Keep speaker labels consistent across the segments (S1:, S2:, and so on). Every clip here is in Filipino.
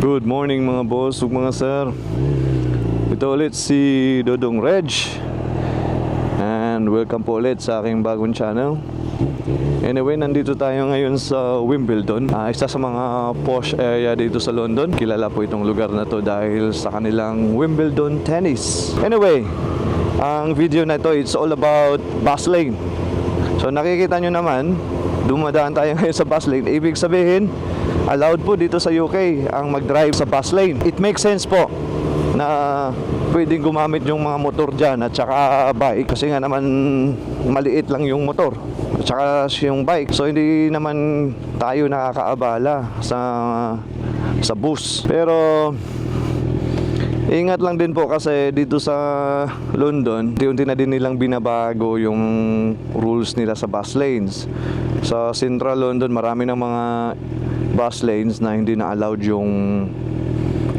S1: Good morning mga boss ug mga sir. Ito ulit si Dodong Reg. And welcome po ulit sa aking bagong channel. Anyway, nandito tayo ngayon sa Wimbledon. Ah, Isa sa mga posh area dito sa London. Kilala po itong lugar na to dahil sa kanilang Wimbledon tennis. Anyway, ang video na ito it's all about bus lane. So nakikita nyo naman Dumadaan tayo ngayon sa bus lane. Ibig sabihin allowed po dito sa UK ang mag-drive sa bus lane. It makes sense po na pwedeng gumamit yung mga motor dyan at saka bike kasi nga naman maliit lang yung motor at saka yung bike so hindi naman tayo nakakaabala sa sa bus pero Ingat lang din po kasi dito sa London, unti-unti na din nilang binabago yung rules nila sa bus lanes. Sa Central London, marami ng mga bus lanes na hindi na allowed yung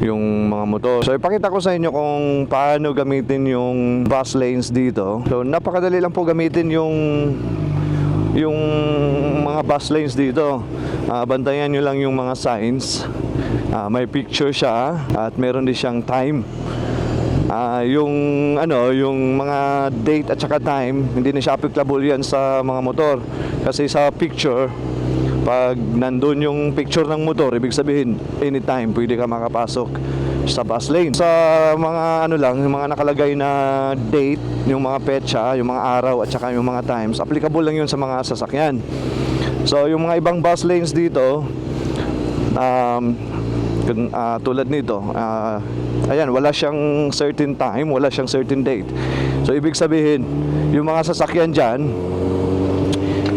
S1: yung mga motor. So ipakita ko sa inyo kung paano gamitin yung bus lanes dito. So napakadali lang po gamitin yung yung mga bus lanes dito. Ah, bantayan nyo lang yung mga signs. Ah, may picture siya at meron din siyang time. Ah, yung ano, yung mga date at saka time, hindi na siya applicable yan sa mga motor. Kasi sa picture, pag nandun yung picture ng motor, ibig sabihin, anytime pwede ka makapasok sa bus lane. Sa mga ano lang, yung mga nakalagay na date, yung mga petsa, yung mga araw at saka yung mga times, applicable lang yun sa mga sasakyan. So, yung mga ibang bus lanes dito, um, ah, tulad nito, ah, ayan, wala siyang certain time, wala siyang certain date. So, ibig sabihin, yung mga sasakyan dyan,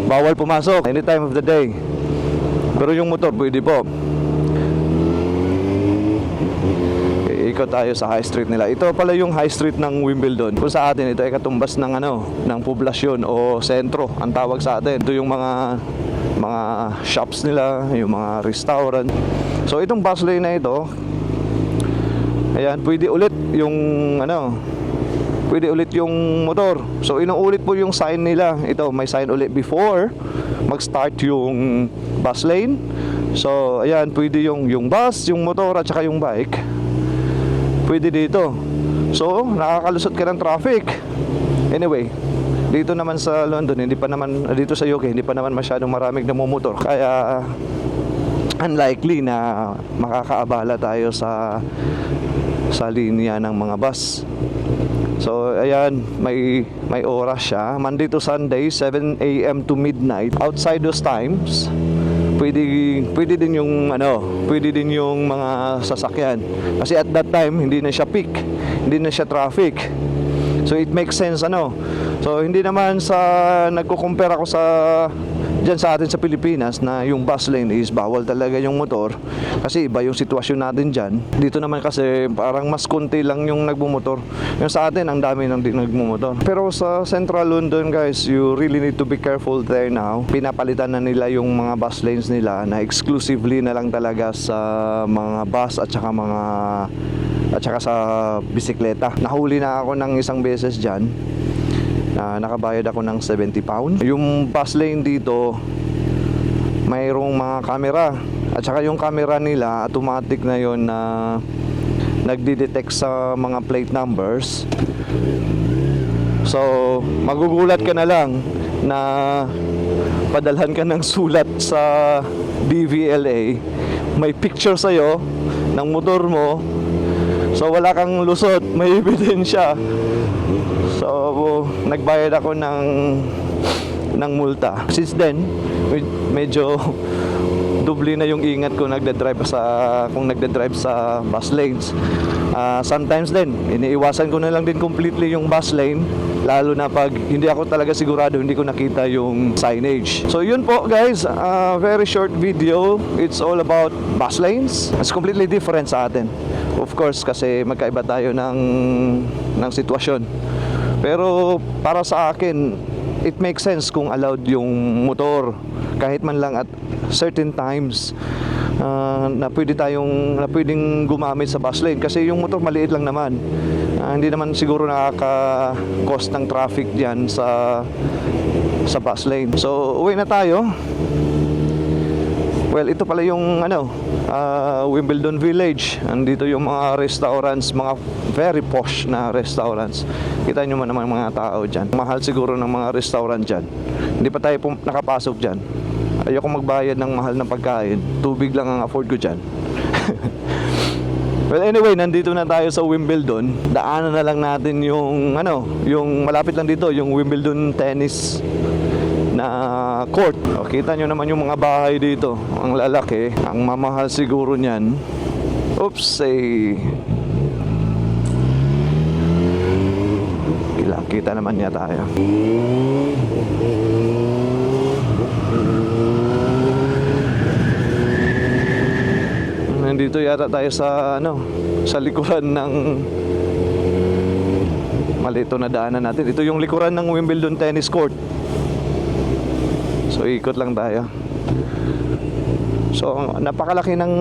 S1: bawal pumasok any time of the day. Pero yung motor, pwede po. Ikot tayo sa high street nila. Ito pala yung high street ng Wimbledon. Kung sa atin, ito ay katumbas ng ano, ng poblasyon o sentro, ang tawag sa atin. Ito yung mga mga shops nila, yung mga restaurant. So itong bus lane na ito, ayan, pwede ulit yung ano, pwede ulit yung motor. So inuulit po yung sign nila. Ito, may sign ulit before mag-start yung bus lane. So ayan, pwede yung yung bus, yung motor at saka yung bike. Pwede dito. So, nakakalusot ka ng traffic. Anyway, dito naman sa London, hindi pa naman dito sa UK, hindi pa naman masyadong maraming namumotor. Kaya unlikely na makakaabala tayo sa sa linya ng mga bus. So, ayan, may may oras siya. Monday to Sunday, 7 a.m. to midnight. Outside those times, pwede pwede din yung ano, pwede din yung mga sasakyan. Kasi at that time, hindi na siya peak. Hindi na siya traffic. So it makes sense ano. So hindi naman sa nagko-compare ako sa diyan sa atin sa Pilipinas na yung bus lane is bawal talaga yung motor kasi iba yung sitwasyon natin diyan. Dito naman kasi parang mas konti lang yung nagmumotor. Yung sa atin ang dami nang nagmumotor. Pero sa Central London guys, you really need to be careful there now. Pinapalitan na nila yung mga bus lanes nila na exclusively na lang talaga sa mga bus at saka mga at saka sa bisikleta. Nahuli na ako ng isang beses dyan na nakabayad ako ng 70 pounds. Yung bus lane dito, mayroong mga camera. At saka yung camera nila, automatic na yon na nagdi-detect sa mga plate numbers. So, magugulat ka na lang na padalhan ka ng sulat sa DVLA. May picture sa'yo ng motor mo. So, wala kang lusot. May ebidensya. So, nagbayad ako ng ng multa. Since then, med- medyo doble na yung ingat ko nagda-drive sa kung nagda-drive sa bus lanes. Ah, sometimes din, iniiwasan ko na lang din completely yung bus lane lalo na pag hindi ako talaga sigurado hindi ko nakita yung signage. So yun po guys, ah, very short video. It's all about bus lanes. It's completely different sa atin. Of course kasi magkaiba tayo ng ng sitwasyon. Pero para sa akin, it makes sense kung allowed yung motor kahit man lang at certain times ah, na pwede tayong na pwedeng gumamit sa bus lane kasi yung motor maliit lang naman. Ah, hindi naman siguro nakaka-cost ng traffic diyan sa sa bus lane. So, uwi na tayo. Well, ito pala yung ano, ah, Wimbledon Village. Andito yung mga restaurants, mga very posh na restaurants. Kita nyo man naman mga tao dyan. Mahal siguro ng mga restaurant dyan. Hindi pa tayo nakapasok dyan. Ayoko magbayad ng mahal ng pagkain. Tubig lang ang afford ko dyan. Well, anyway, nandito na tayo sa Wimbledon. Daanan na lang natin yung ano, yung malapit lang dito, yung Wimbledon tennis na court. O, kita nyo naman yung mga bahay dito. Ang lalaki. Ang mamahal siguro niyan. Oops, eh. Kila, kita naman niya tayo. Nandito yata tayo sa ano, sa likuran ng malito na daanan natin. Ito yung likuran ng Wimbledon Tennis Court. So ikot lang tayo. So napakalaki ng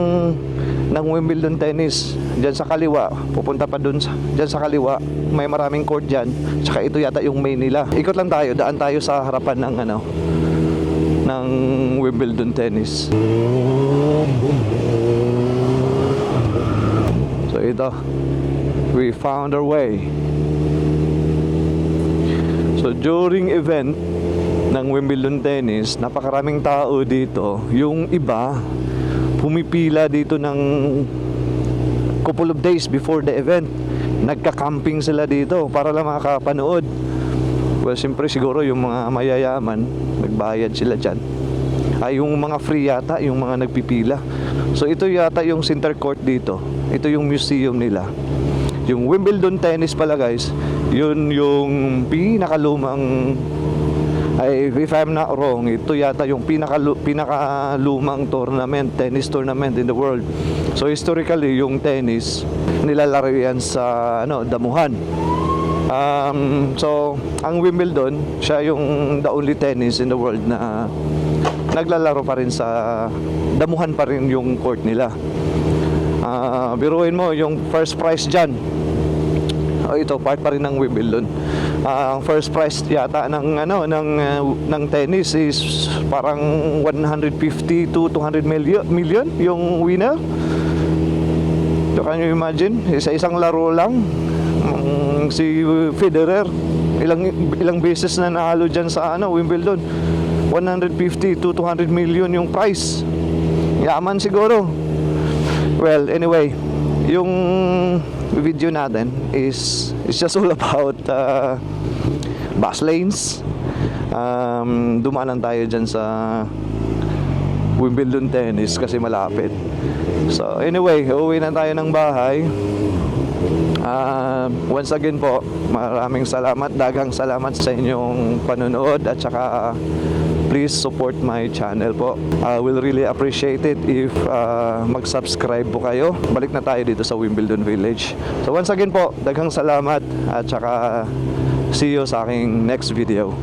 S1: ng Wimbledon Tennis diyan sa kaliwa. Pupunta pa dun sa diyan sa kaliwa. May maraming court diyan. Tsaka ito yata yung main nila. Ikot lang tayo, daan tayo sa harapan ng ano ng Wimbledon Tennis. So ito, we found our way. So during event ng Wimbledon Tennis, napakaraming tao dito. Yung iba, pumipila dito ng couple of days before the event. Nagka-camping sila dito para lang makapanood. Well, siyempre siguro yung mga mayayaman, nagbayad sila dyan. Ay, yung mga free yata, yung mga nagpipila. So ito yata yung center court dito. Ito yung museum nila. Yung Wimbledon tennis pala guys, yun yung pinakalumang ay if I'm not wrong, ito yata yung pinakalu, pinakalumang tournament, tennis tournament in the world. So historically, yung tennis nilalaro yan sa ano, damuhan. Um, so, ang Wimbledon, siya yung the only tennis in the world na naglalaro pa rin sa damuhan pa rin yung court nila. Ah, biruin mo yung first prize dyan. Oh, ito part pa rin ng Wimbledon. Ah, ang first prize yata ng ano ng ah, ng tennis is parang 150 to 200 million, million yung winner. So can you imagine? Sa isang laro lang mm, si Federer ilang ilang beses na nahalo diyan sa ano Wimbledon. 150 to 200 million yung prize. Yaman siguro. Well, anyway, yung video natin is is just all about uh, bus lanes. Um, dumaan tayo dyan sa Wimbledon tennis kasi malapit. So anyway, uwi na tayo ng bahay. Ah, once again po, maraming salamat, dagang salamat sa inyong panonood at saka please support my channel po. I will really appreciate it if ah, mag-subscribe po kayo. Balik na tayo dito sa Wimbledon Village. So once again po, dagang salamat at saka see you sa aking next video.